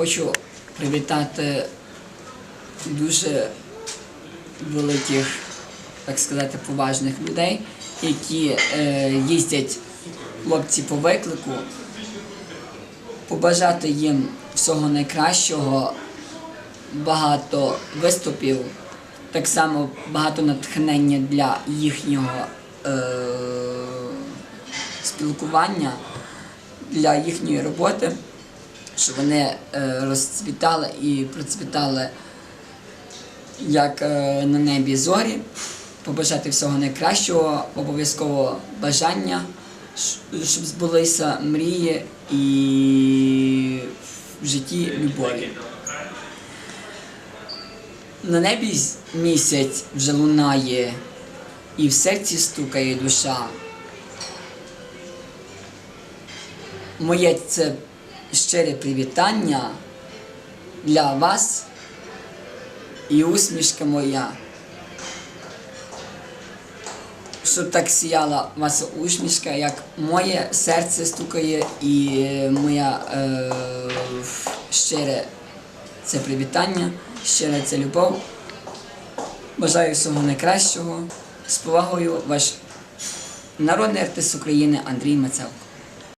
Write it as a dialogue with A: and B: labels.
A: хочу привітати дуже великих, так сказати, поважних людей, які е, їздять хлопці по виклику, побажати їм всього найкращого, багато виступів, так само багато натхнення для їхнього е, спілкування, для їхньої роботи, щоб вони е, розцвітали і процвітали як е, на небі зорі, побажати всього найкращого, обов'язково бажання, щоб збулися мрії і в житті любові. На небі місяць вже лунає, і в серці стукає душа. Моє це щире привітання для вас і усмішка моя. Щоб так сіяла ваша усмішка, як моє серце стукає і моя е, щире це привітання, щире це любов. Бажаю всього найкращого. З повагою ваш народний артист України Андрій Мацевко.